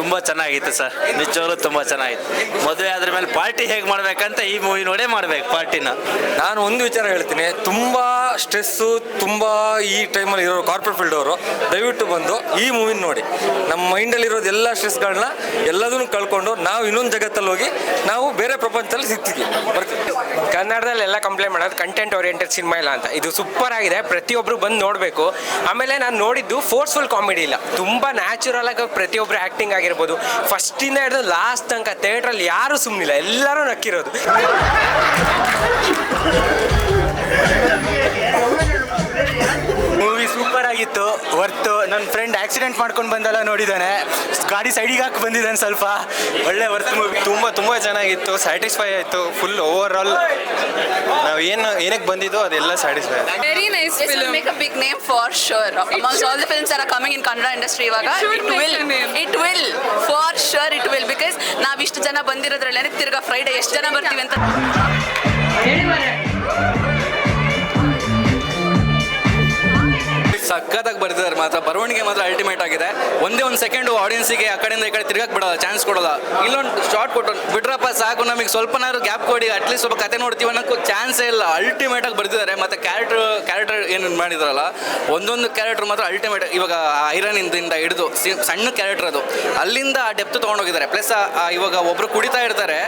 ತುಂಬ ಚೆನ್ನಾಗಿತ್ತು ಸರ್. ನಿಜವಾಗ್ಲೂ ತುಂಬ ಚೆನ್ನಾಗಿತ್ತು. ಮದುವೆ ಆದ್ರ ಮೇಲೆ ಪಾರ್ಟಿ ಹೇಗೆ ಮಾಡ್ಬೇಕಂತ ಈ ಮೂವಿ ನೋಡೇ ಮಾಡ್ಬೇಕು ಪಾರ್ಟಿನ. ನಾನು ಒಂದು ವಿಚಾರ ಹೇಳ್ತೀನಿ. ತುಂಬ ಸ್ಟ್ರೆಸ್ಸು ತುಂಬ ಈ ಟೈಮಲ್ಲಿ ಇರೋ ಕಾರ್ಪೊರೇಟ್ ಫೀಲ್ಡ್ ಅವರು ದಯವಿಟ್ಟು ಬಂದು ಈ ಮೂವಿನ ನೋಡಿ. ನಮ್ಮ ಮೈಂಡಲ್ಲಿ ಇರೋದು ಎಲ್ಲ ಸ್ಟ್ರೆಸ್ಗಳನ್ನ ಎಲ್ಲದನ್ನು ಕಳ್ಕೊಂಡು ನಾವು ಇನ್ನೊಂದು ಜಗತ್ತಲ್ಲಿ ಹೋಗಿ ನಾವು ಬೇರೆ ಪ್ರಪಂಚದಲ್ಲಿ ಸಿಗ್ತೀವಿ. ಬರ್ತೀವಿ. ಕನ್ನಡದಲ್ಲಿ ಎಲ್ಲ ಕಂಪ್ಲೇಂಟ್ ಮಾಡೋದು ಕಂಟೆಂಟ್ ಓರಿಯೆಂಟೆಡ್ ಸಿನಿಮಾ ಇಲ್ಲ ಅಂತ. ಇದು ಸೂಪರ್ ಆಗಿದೆ. ಪ್ರತಿಯೊಬ್ಬರು ಬಂದು ನೋಡಬೇಕು. ಆಮೇಲೆ ನಾನು ನೋಡಿದ್ದು ಫೋರ್ಸ್ಫುಲ್ ಕಾಮಿಡಿ ಇಲ್ಲ. ತುಂಬ ನ್ಯಾಚುರಲ್ ಆಗಿ ಪ್ರತಿಯೊಬ್ಬರು ಆ್ಯಕ್ಟಿಂಗ್ ಆಗಿರ್ಬೋದು. ಫಸ್ಟಿಂದ ಹಿಡಿದು ಲಾಸ್ಟ್ ತನಕ ಥಿಯೇಟ್ರಲ್ಲಿ ಯಾರೂ ಸುಮ್ಮನಿಲ್ಲ ಎಲ್ಲರೂ ನಕ್ಕಿರೋದು. ಹೊರ್ತು ವರ್ತು ನನ್ನ ಫ್ರೆಂಡ್ ಆಕ್ಸಿಡೆಂಟ್ ಮಾಡ್ಕೊಂಡು ಬಂದಲ್ಲ ನೋಡಿದ್ದಾನೆ ಗಾಡಿ ಸೈಡಿಗೆ ಹಾಕಿ ಬಂದಿದ್ದಾನೆ ಸ್ವಲ್ಪ. ಒಳ್ಳೆ ವರ್ತ್ ಮೂವಿ ತುಂಬ ತುಂಬ ಚೆನ್ನಾಗಿತ್ತು. ಸ್ಯಾಟಿಸ್ಫೈ ಆಯಿತು. ಫುಲ್ ಓವರ್ ಆಲ್ ನಾವು ಏನು ಏನಕ್ಕೆ ಬಂದಿದ್ದು ಅದೆಲ್ಲ satisfy very nice film make a big name for sure name all the films are coming in Kannada are coming in Kannada industry ಇವಾಗ it will it will for sure it will because ನಾವು it will because ನಾವ್ ಇಷ್ಟು ಜನ ಬಂದಿರೋದ್ರಲ್ಲೇ ತಿರ್ಗಾ Friday ಎಷ್ಟು ಜನ ಬರ್ತೀವಿ ಅಂತ. ಸಖತ್ತಾಗಿ ಬರ್ತಿದ್ದಾರೆ. ಮಾತ್ರ ಬರವಣಿಗೆ ಮಾತ್ರ ಅಲ್ಟಿಮೇಟ್ ಆಗಿದೆ. ಒಂದೇ ಒಂದು ಸೆಕೆಂಡು ಆಡಿಯನ್ಸಿಗೆ ಆ ಕಡೆಯಿಂದ ಈ ಕಡೆ ತಿರ್ಗಕ್ಕೆ ಬಿಡೋಲ್ಲ ಚಾನ್ಸ್ ಕೊಡೋಲ್ಲ. ಇಲ್ಲೊಂದು ಶಾರ್ಟ್ ಕೊಟ್ಟು ಬಿಟ್ರಪ್ಪ ಸಾಕು, ನಮಗೆ ಸ್ವಲ್ಪನಾದ್ರು ಗ್ಯಾಪ್ ಕೊಡಿ ಅಟ್ಲೀಸ್ಟ್ ಸ್ವಲ್ಪ ಕತೆ ನೋಡ್ತೀವಿ ಅನ್ನೋಕ್ಕೂ ಚಾನ್ಸೇ ಇಲ್ಲ. ಅಲ್ಟಿಮೇಟ್ ಆಗಿ ಬರ್ತಿದ್ದಾರೆ. ಮತ್ತೆ ಕ್ಯಾರೆಕ್ಟರ್ ಕ್ಯಾರೆಕ್ಟರ್ ಏನು ಮಾಡಿದಾರಲ್ಲ, ಒಂದೊಂದು ಕ್ಯಾರೆಕ್ಟರ್ ಮಾತ್ರ ಅಲ್ಟಿಮೇಟ್ ಇವಾಗ ಐರನ್ ಇಂದ ಹಿಡಿದು ಸಣ್ಣ ಕ್ಯಾರೆಕ್ಟರ್ ಅದು. ಅಲ್ಲಿಂದ ಆ ಡೆಪ್ತ್ ತೊಗೊಂಡೋಗಿದ್ದಾರೆ. ಪ್ಲಸ್ ಇವಾಗ ಒಬ್ಬರು ಕುಡಿತಾ ಇರ್ತಾರೆ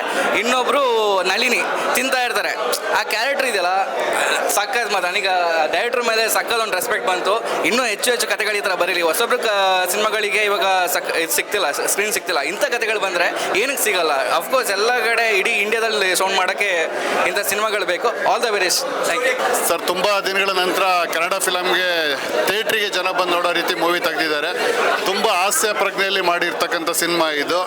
ಇನ್ನೊಬ್ಬರು ನಳಿನಿ ತಿಂತಾ ಇರ್ತಾರೆ. ಆ ಕ್ಯಾರೆಕ್ಟರ್ ಇದೆಯಲ್ಲ ಸಕ್ಕತ್ ಮಾತ್ರ. ನನಗೆ ಡೈರೆಕ್ಟ್ರ್ ಮೇಲೆ ಸಕ್ಕದೊಂದು ರೆಸ್ಪೆಕ್ಟ್ ಬಂತು. ಇನ್ನೂ ಹೆಚ್ಚು ಹೆಚ್ಚು ಕಥೆಗಳು ಈ ಥರ ಬರೀಲಿ. ಹೊಸೊಬ್ರು ಸಿನಿಮಾಗಳಿಗೆ ಇವಾಗ ಸಕ್ ಸಿಗ್ತಿಲ್ಲ ಸ್ಕ್ರೀನ್ ಸಿಗ್ತಿಲ್ಲ ಇಂಥ ಕಥೆಗಳು ಬಂದರೆ ಏನಕ್ಕೆ ಸಿಗಲ್ಲ? ಅಫ್ಕೋರ್ಸ್ ಎಲ್ಲ ಕಡೆ ಇಡೀ ಇಂಡಿಯಾದಲ್ಲಿ ಸೌಂಡ್ ಮಾಡೋಕ್ಕೆ ಇಂಥ ಸಿನಿಮಾಗಳು ಬೇಕು. All the very best thank you sir, ತುಂಬ ದಿನಗಳ ನಂತರ ಕನ್ನಡ ಫಿಲಮ್ಗೆ ಥಿಯೇಟ್ರಿಗೆ ಜನ ಬಂದು ನೋಡೋ ರೀತಿ ಮೂವಿ ತೆಗೆದಿದ್ದಾರೆ. ತುಂಬ ಹಾಸ್ಯ ಪ್ರಜ್ಞೆಯಲ್ಲಿ ಮಾಡಿರ್ತಕ್ಕಂಥ ಸಿನಿಮಾ ಇದು.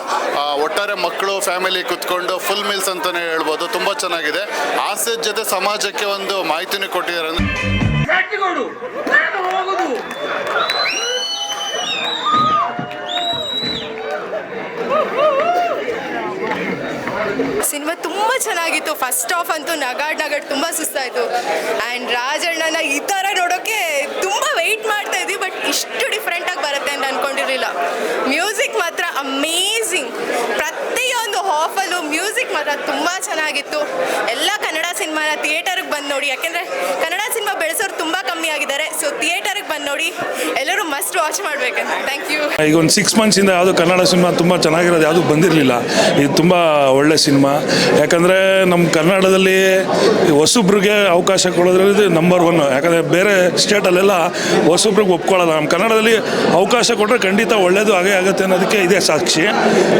ಒಟ್ಟಾರೆ ಮಕ್ಕಳು ಫ್ಯಾಮಿಲಿ ಕುತ್ಕೊಂಡು ಫುಲ್ ಮೀಲ್ಸ್ ಅಂತಲೇ ಹೇಳ್ಬೋದು. ತುಂಬ ಚೆನ್ನಾಗಿದೆ. ಹಾಸ್ಯದ ಜೊತೆ ಸಮಾಜಕ್ಕೆ ಒಂದು ಮಾಹಿತಿನೂ ಕೊಟ್ಟಿದ್ದಾರೆ ಸಿನಿಮಾ ತುಂಬ ಚೆನ್ನಾಗಿತ್ತು. ಫಸ್ಟ್ ಆಫ್ ಅಂತೂ ನಗಾಡ್ ನಗಾಡ್ ತುಂಬ ಸುಸ್ತಾಯಿತು. ಆ್ಯಂಡ್ ರಾಜಣ್ಣನ ಈ ಥರ ನೋಡೋಕ್ಕೆ ತುಂಬ ವೆಯ್ಟ್ ಮಾಡ್ತಾ ಇದ್ವಿ ಬಟ್ ಇಷ್ಟು ಡಿಫ್ರೆಂಟಾಗಿ ಬರುತ್ತೆ ಅಂತ ಅನ್ಕೊಂಡಿರ್ಲಿಲ್ಲ. ಮ್ಯೂಸಿಕ್ ಮಾತ್ರ ಅಮೇಝಿಂಗ್ ಪ್ರತಿಯೊಂದು ಹಾಫಲ್ಲೂ ಮ್ಯೂಸಿಕ್ ಮಾತ್ರ ತುಂಬ ಚೆನ್ನಾಗಿತ್ತು. ಎಲ್ಲ ಕನ್ನಡ ಸಿನಿಮಾನ ಥಿಯೇಟರ್ಗೆ ಬಂದು ನೋಡಿ. ಯಾಕೆಂದರೆ ಕನ್ನಡ ಸಿನಿಮಾ ಆಗಿದ್ದಾರೆ ಸೊ ಥಿಯೇಟರ್ಗೆ ಬಂದು ನೋಡಿ. ಎಲ್ಲರೂ ಮಸ್ಟ್ ವಾಚ್ ಮಾಡ್ಬೇಕಂತ. ಥ್ಯಾಂಕ್ ಯು ಈಗ ಒಂದು ಸಿಕ್ಸ್ ಮಂತ್ಸಿಂದ ಯಾವುದು ಕನ್ನಡ ಸಿನಿಮಾ ತುಂಬ ಚೆನ್ನಾಗಿರೋದು ಯಾವುದು ಬಂದಿರಲಿಲ್ಲ. ಇದು ತುಂಬ ಒಳ್ಳೆ ಸಿನಿಮಾ ಯಾಕಂದರೆ ನಮ್ಮ ಕನ್ನಡದಲ್ಲಿ ಹೊಸಬ್ರಿಗೆ ಅವಕಾಶ ಕೊಡೋದ್ರಲ್ಲಿ ನಂಬರ್ ಒನ್ ಯಾಕಂದರೆ ಬೇರೆ ಸ್ಟೇಟಲ್ಲೆಲ್ಲ ಹೊಸಬ್ರಿಗೆ ಒಪ್ಕೊಳ್ಳಲ್ಲ. ನಮ್ಮ ಕನ್ನಡದಲ್ಲಿ ಅವಕಾಶ ಕೊಟ್ಟರೆ ಖಂಡಿತ ಒಳ್ಳೇದು ಆಗೇ ಆಗುತ್ತೆ ಅನ್ನೋದಕ್ಕೆ ಇದೇ ಸಾಕ್ಷಿ.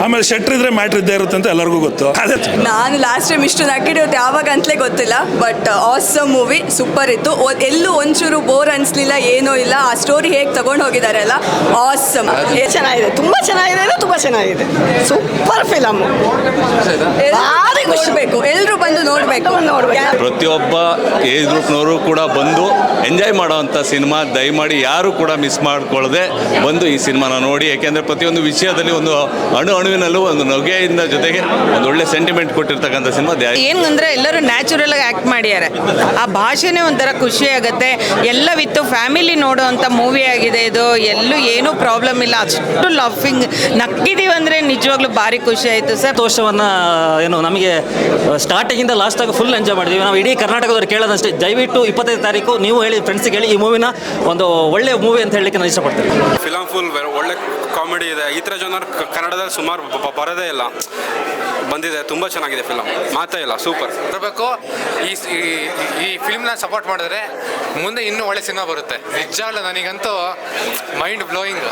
ಆಮೇಲೆ ಶೆಟ್ರ್ ಇದ್ರೆ ಮ್ಯಾಟ್ರ್ ಇದ್ದೇ ಇರುತ್ತೆ ಅಂತ ಎಲ್ಲರಿಗೂ ಗೊತ್ತು. ಅದೇ ನಾನು ಲಾಸ್ಟ್ ಟೈಮ್ ಇಷ್ಟು ನಕ್ಕಿಡಿಯೋದು ಯಾವಾಗ ಅಂತಲೇ ಗೊತ್ತಿಲ್ಲ ಬಟ್ ಆಸಮ್ ಮೂವಿ ಸೂಪರ್ ಇತ್ತು. ಎಲ್ಲೂ ಒಂಚೂರು ಬೋರ್ ಅನ್ಸ್ಲಿಲ್ಲ ಏನೂ ಇಲ್ಲ. ಆ ಸ್ಟೋರಿ ಹೇಗೆ ತಗೊಂಡು ಹೋಗಿದ್ದಾರೆ ಅಲ್ಲ? ಆಸಮ್ ಚೆನ್ನಾಗಿದೆ. ತುಂಬಾ ಚೆನ್ನಾಗಿದೆ ಅಂದ್ರೆ ತುಂಬಾ ಚೆನ್ನಾಗಿದೆ. ಸೂಪರ್ ಫಿಲಮ್ ನೋಡ್ಬೇಕು. ಪ್ರತಿಯೊಬ್ಬ ಏಜ್ ಗ್ರೂಪ್ನವರು ಕೂಡ ಬಂದು ಎಂಜಾಯ್ ಮಾಡೋವಂಥ ಸಿನಿಮಾ ದಯಮಾಡಿ ಯಾರು ಕೂಡ ಮಿಸ್ ಮಾಡ್ಕೊಳ್ಳದೆ ಬಂದು ಈ ಸಿನಿಮಾನ ನೋಡಿ. ಯಾಕೆಂದರೆ ಪ್ರತಿಯೊಂದು ವಿಷಯದಲ್ಲಿ ಒಂದು ಅಣು ಅಣುವಿನಲ್ಲೂ ಒಂದು ನಗೆಯಿಂದ ಜೊತೆಗೆ ಒಂದು ಒಳ್ಳೆ ಸೆಂಟಿಮೆಂಟ್ ಕೊಟ್ಟಿರ್ತಕ್ಕಂಥ ಸಿನಿಮಾ ಏನಂದ್ರೆ ಎಲ್ಲರೂ ನ್ಯಾಚುರಲ್ ಆಗಿ ಆಕ್ಟ್ ಮಾಡಿದ್ದಾರೆ ಆ ಭಾಷೆನೇ ಒಂಥರ ಖುಷಿ ಆಗುತ್ತೆ. ಎಲ್ಲ ವಿತ್ತು ಫ್ಯಾಮಿಲಿ ನೋಡುವಂಥ ಮೂವಿ ಆಗಿದೆ ಇದು. ಎಲ್ಲೂ ಏನೂ ಪ್ರಾಬ್ಲಮ್ ಇಲ್ಲ. ಅಷ್ಟು ಲಫಿಂಗ್ ನಕ್ಕಿದೀವಿ ಅಂದರೆ ನಿಜವಾಗ್ಲೂ ಭಾರಿ ಖುಷಿ ಆಯಿತು ಸರ್. ಸಂತೋಷವನ್ನು ಏನು ನಮಗೆ ಸ್ಟಾರ್ಟಿಂಗಿಂದ ಲಾಸ್ಟ್ ಫುಲ್ ಎಂಜಾಯ್ ಮಾಡಿದ್ವಿ. ನಾವು ಇಡೀ ಕರ್ನಾಟಕದವ್ರು ಕೇಳೋದಷ್ಟೇ. ದಯವಿಟ್ಟು ಇಪ್ಪತ್ತೈದು ತಾರೀಕು ನೀವು ಹೇಳಿ ಫ್ರೆಂಡ್ಸ್ಗೆ ಹೇಳಿ ಈ ಮೂವಿನ ಒಂದು ಒಳ್ಳೆ ಮೂವಿ ಅಂತ ಹೇಳಲಿಕ್ಕೆ ನಾನು ಇಷ್ಟಪಡ್ತೀನಿ. ಫಿಲಮ್ ಫುಲ್ ಒಳ್ಳೆ ಕಾಮಿಡಿ ಇದೆ. ಈ ಥರ ಜನರು ಕನ್ನಡದಲ್ಲಿ ಸುಮಾರು ಬರೋದೇ ಇಲ್ಲ. ಬಂದಿದೆ. ತುಂಬ ಚೆನ್ನಾಗಿದೆ ಫಿಲಮ್ ಮಾತೇ ಇಲ್ಲ. ಸೂಪರ್ ಬರಬೇಕು. ಈ ಈ ಫಿಲ್ಮ್ನ ಸಪೋರ್ಟ್ ಮಾಡಿದ್ರೆ ಮುಂದೆ ಇನ್ನೂ ಒಳ್ಳೆ ಸಿನಿಮಾ ಬರುತ್ತೆ. ನಿಜವಾಗ್ಲೂ ನನಗಂತೂ ಮೈಂಡ್ ಬ್ಲೋಯಿಂಗ್